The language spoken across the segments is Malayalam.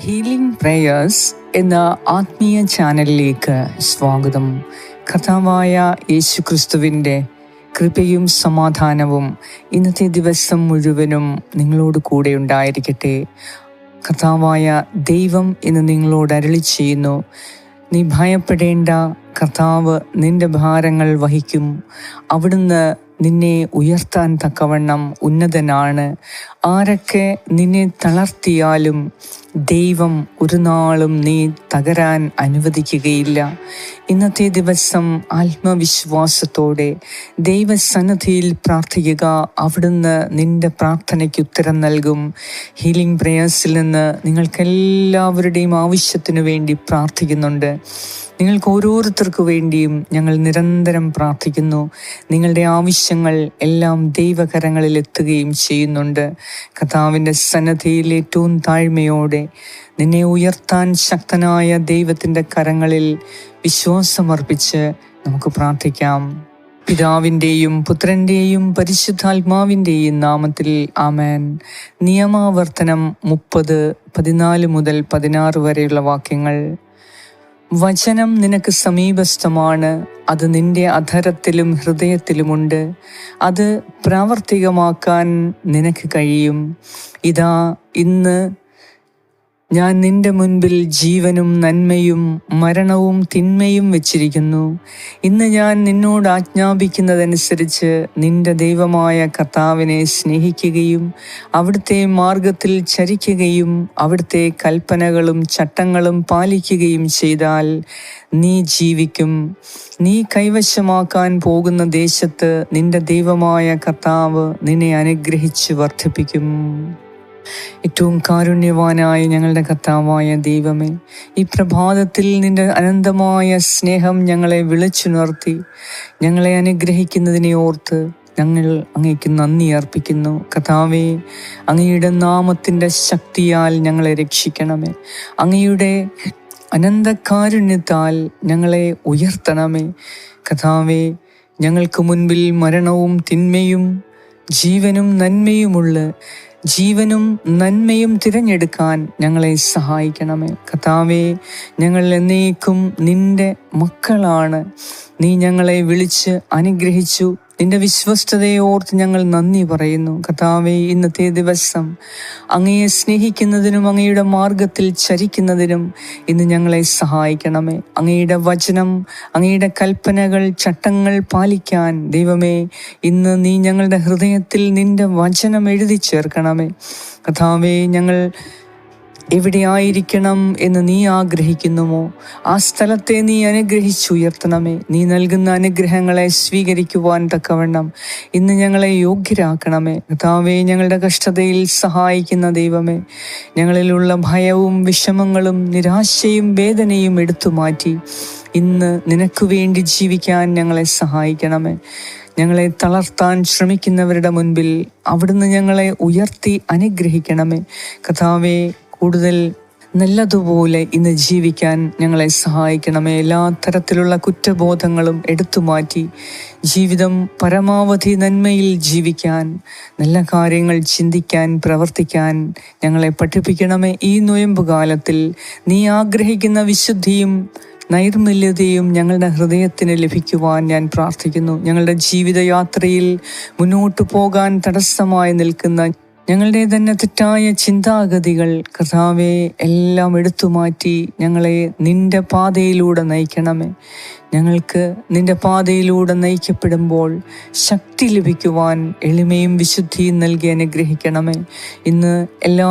ഹീലിംഗ് പ്രേയേഴ്സ് എന്ന ആത്മീയ ചാനലിലേക്ക് സ്വാഗതം. കഥാവായ യേശുക്രിസ്തുവിന്റെ കൃപയും സമാധാനവും ഇന്നത്തെ ദിവസം മുഴുവനും നിങ്ങളോട് കൂടെ ഉണ്ടായിരിക്കട്ടെ. കഥാവായ ദൈവം എന്ന് നിങ്ങളോട് അരളി ചെയ്യുന്നു. നീ ഭയപ്പെടേണ്ട. കർത്താവ് നിന്റെ ഭാരങ്ങൾ വഹിക്കും. അവിടുന്ന് നിന്നെ ഉയർത്താൻ തക്കവണ്ണം ഉന്നതനാണ്. ആരൊക്കെ നിന്നെ തളർത്തിയാലും ദൈവം ഒരു നാളും നീ തകരാൻ അനുവദിക്കുകയില്ല. ഇന്നത്തെ ദിവസം ആത്മവിശ്വാസത്തോടെ ദൈവസന്നദ്ധിയിൽ പ്രാർത്ഥിക്കുക. അവിടുന്ന് നിന്റെ പ്രാർത്ഥനയ്ക്ക് ഉത്തരം നൽകും. ഹീലിംഗ് പ്രേയേഴ്സിൽ നിന്ന് നിങ്ങൾക്കെല്ലാവരുടെയും ആവശ്യത്തിനു വേണ്ടി പ്രാർത്ഥിക്കുന്നുണ്ട്. നിങ്ങൾക്ക് ഓരോരുത്തർക്കു വേണ്ടിയും ഞങ്ങൾ നിരന്തരം പ്രാർത്ഥിക്കുന്നു. നിങ്ങളുടെ ആവശ്യങ്ങൾ എല്ലാം ദൈവകരങ്ങളിൽ എത്തുകയും ചെയ്യുന്നുണ്ട്. കഥാവിന്റെ സന്നദ്ധയിൽ ഏറ്റവും താഴ്മയോടെ നിന്നെ ഉയർത്താൻ ശക്തനായ ദൈവത്തിന്റെ കരങ്ങളിൽ വിശ്വാസമർപ്പിച്ച് നമുക്ക് പ്രാർത്ഥിക്കാം. പിതാവിന്റെയും പുത്രന്റെയും പരിശുദ്ധാത്മാവിന്റെയും നാമത്തിൽ ആമേൻ. നിയമാവർത്തനം മുപ്പത് പതിനാല് മുതൽ പതിനാറ് വരെയുള്ള വാക്യങ്ങൾ. വചനം നിനക്ക് സമീപസ്ഥമാണ്. അത് നിന്റെ അധരത്തിലും ഹൃദയത്തിലുമുണ്ട്. അത് പ്രാവർത്തികമാക്കാൻ നിനക്ക് കഴിയും. ഇതാ ഇന്ന് ഞാൻ നിന്റെ മുൻപിൽ ജീവനും നന്മയും മരണവും തിന്മയും വെച്ചിരിക്കുന്നു. ഇന്ന് ഞാൻ നിന്നോട് ആജ്ഞാപിക്കുന്നതനുസരിച്ച് നിന്റെ ദൈവമായ കർത്താവിനെ സ്നേഹിക്കുകയും അവിടുത്തെ മാർഗത്തിൽ ചരിക്കുകയും അവിടുത്തെ കൽപ്പനകളും ചട്ടങ്ങളും പാലിക്കുകയും ചെയ്താൽ നീ ജീവിക്കും. നീ കൈവശമാക്കാൻ പോകുന്ന ദേശത്ത് നിന്റെ ദൈവമായ കർത്താവ് നിന്നെ അനുഗ്രഹിച്ച് വർദ്ധിപ്പിക്കും. ഏറ്റവും കാരുണ്യവാനായ ഞങ്ങളുടെ കർത്താവായ ദൈവമേ ഈ പ്രഭാതത്തിൽ നിന്റെ അനന്തമായ സ്നേഹം ഞങ്ങളെ വിളിച്ചുണർത്തി ഞങ്ങളെ അനുഗ്രഹിക്കുന്നതിനെ ഓർത്ത് ഞങ്ങൾ അങ്ങേക്ക് നന്ദി അർപ്പിക്കുന്നു. കഥാവേ അങ്ങയുടെ നാമത്തിന്റെ ശക്തിയാൽ ഞങ്ങളെ രക്ഷിക്കണമേ. അങ്ങയുടെ അനന്തകാരുണ്യത്താൽ ഞങ്ങളെ ഉയർത്തണമേ. കഥാവേ ഞങ്ങൾക്ക് മുൻപിൽ മരണവും തിന്മയും ജീവനും നന്മയുമുള്ള ജീവനും നന്മയും തിരഞ്ഞെടുക്കാൻ ഞങ്ങളെ സഹായിക്കണമേ. കഥാവേ ഞങ്ങൾ എന്നേക്കും നിന്റെ മക്കളാണ്. നീ ഞങ്ങളെ വിളിച്ച് അനുഗ്രഹിച്ചു നിന്റെ വിശ്വസ്തതയെ ഓർത്ത് ഞങ്ങൾ നന്ദി പറയുന്നു. കഥാവെ ഇന്നത്തെ ദിവസം അങ്ങയെ സ്നേഹിക്കുന്നതിനും അങ്ങയുടെ മാർഗത്തിൽ ചരിക്കുന്നതിനും ഇന്ന് ഞങ്ങളെ സഹായിക്കണമേ. അങ്ങയുടെ വചനം അങ്ങയുടെ കൽപ്പനകൾ ചട്ടങ്ങൾ പാലിക്കാൻ ദൈവമേ ഇന്ന് നീ ഞങ്ങളുടെ ഹൃദയത്തിൽ നിന്റെ വചനം എഴുതി ചേർക്കണമേ. കഥാവെ ഞങ്ങൾ എവിടെയായിരിക്കണം എന്ന് നീ ആഗ്രഹിക്കുന്നുമോ ആ സ്ഥലത്തെ നീ അനുഗ്രഹിച്ചുയർത്തണമേ. നീ നൽകുന്ന അനുഗ്രഹങ്ങളെ സ്വീകരിക്കുവാൻ തക്കവണ്ണം ഇന്ന് ഞങ്ങളെ യോഗ്യരാക്കണമേ. കർത്താവെ ഞങ്ങളുടെ കഷ്ടതയിൽ സഹായിക്കുന്ന ദൈവമേ ഞങ്ങളിലുള്ള ഭയവും വിഷമങ്ങളും നിരാശയും വേദനയും എടുത്തു മാറ്റി ഇന്ന് നിനക്ക് വേണ്ടി ജീവിക്കാൻ ഞങ്ങളെ സഹായിക്കണമേ. ഞങ്ങളെ തളർത്താൻ ശ്രമിക്കുന്നവരുടെ മുൻപിൽ അവിടുന്ന് ഞങ്ങളെ ഉയർത്തി അനുഗ്രഹിക്കണമേ. കഥാവെ കൂടുതൽ നല്ലതുപോലെ ഇന്ന് ജീവിക്കാൻ ഞങ്ങളെ സഹായിക്കണമേ. എല്ലാ തരത്തിലുള്ള കുറ്റബോധങ്ങളും എടുത്തു മാറ്റി ജീവിതം പരമാവധി നന്മയിൽ ജീവിക്കാൻ നല്ല കാര്യങ്ങൾ ചിന്തിക്കാൻ പ്രവർത്തിക്കാൻ ഞങ്ങളെ പഠിപ്പിക്കണമേ. ഈ നൊയമ്പുകാലത്തിൽ നീ ആഗ്രഹിക്കുന്ന വിശുദ്ധിയും നൈർമല്യതയും ഞങ്ങളുടെ ഹൃദയത്തിന് ലഭിക്കുവാൻ ഞാൻ പ്രാർത്ഥിക്കുന്നു. ഞങ്ങളുടെ ജീവിതയാത്രയിൽ മുന്നോട്ടു പോകാൻ തടസ്സമായി നിൽക്കുന്ന ഞങ്ങളുടെ തന്നെ തെറ്റായ ചിന്താഗതികൾ കർത്താവെ എല്ലാം എടുത്തു മാറ്റി ഞങ്ങളെ നിന്റെ പാതയിലൂടെ നയിക്കണമേ. ഞങ്ങൾക്ക് നിന്റെ പാതയിലൂടെ നയിക്കപ്പെടുമ്പോൾ ശക്തി ലഭിക്കുവാൻ എളിമയും വിശുദ്ധിയും നൽകി അനുഗ്രഹിക്കണമേ. ഇന്ന് എല്ലാ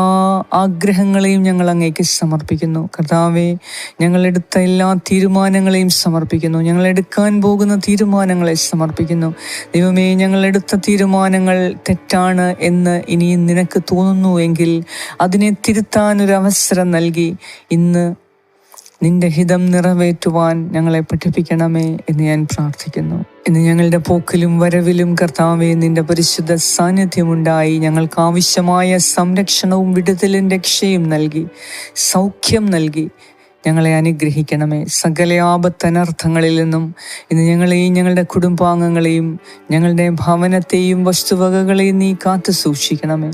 ആഗ്രഹങ്ങളെയും ഞങ്ങൾ അങ്ങേക്ക് സമർപ്പിക്കുന്നു. കർത്താവെ ഞങ്ങളെടുത്ത എല്ലാ തീരുമാനങ്ങളെയും സമർപ്പിക്കുന്നു. ഞങ്ങൾ എടുക്കാൻ പോകുന്ന തീരുമാനങ്ങളെ സമർപ്പിക്കുന്നു. ദൈവമേ ഞങ്ങളെടുത്ത തീരുമാനങ്ങൾ തെറ്റാണ് എന്ന് ഇനിയും നിനക്ക് തോന്നുന്നു എങ്കിൽ അതിനെ തിരുത്താനൊരവസരം നൽകി. ഇന്ന് നിന്റെ ഹിതം നിറവേറ്റുവാൻ ഞങ്ങളെ പഠിപ്പിക്കണമേ എന്ന് ഞാൻ പ്രാർത്ഥിക്കുന്നു. ഇന്ന് ഞങ്ങളുടെ പോക്കിലും വരവിലും കർത്താവെ നിന്റെ പരിശുദ്ധ സാന്നിധ്യമുണ്ടായി. ഞങ്ങൾക്ക് ആവശ്യമായ സംരക്ഷണവും വിടുതലും രക്ഷയും നൽകി സൗഖ്യം നൽകി. ഞങ്ങളെ അനുഗ്രഹിക്കണമേ. സകല ആപത്തനർത്ഥങ്ങളിൽ നിന്നും ഇന്ന് ഞങ്ങളെയും ഞങ്ങളുടെ കുടുംബാംഗങ്ങളെയും ഞങ്ങളുടെ ഭവനത്തെയും വസ്തുവകകളെയും നീ കാത്തു സൂക്ഷിക്കണമേ.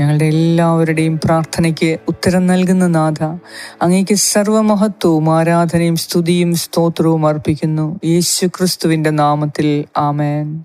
ഞങ്ങളുടെ എല്ലാവരുടെയും പ്രാർത്ഥനയ്ക്ക് ഉത്തരം നൽകുന്ന നാഥ അങ്ങേക്ക് സർവമഹത്വവും ആരാധനയും സ്തുതിയും സ്തോത്രവും അർപ്പിക്കുന്നു. യേശു ക്രിസ്തുവിന്റെ നാമത്തിൽ ആമേൻ.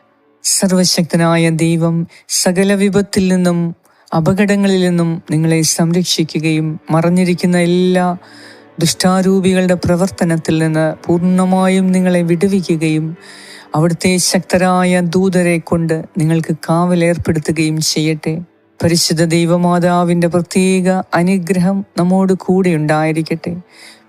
സർവശക്തനായ ദൈവം സകല വിപത്തിൽ നിന്നും അപകടങ്ങളിൽ നിന്നും നിങ്ങളെ സംരക്ഷിക്കുകയും മറഞ്ഞിരിക്കുന്ന എല്ലാ ദുഷ്ടാരൂപികളുടെ പ്രവർത്തനത്തിൽ നിന്ന് പൂർണമായും നിങ്ങളെ വിടുവിക്കുകയും അവിടുത്തെ ശക്തരായ ദൂതരെ കൊണ്ട് നിങ്ങൾക്ക് കാവലേർപ്പെടുത്തുകയും ചെയ്യട്ടെ. പരിശുദ്ധ ദൈവമാതാവിന്റെ പ്രത്യേക അനുഗ്രഹം നമ്മോട് കൂടെ ഉണ്ടായിരിക്കട്ടെ.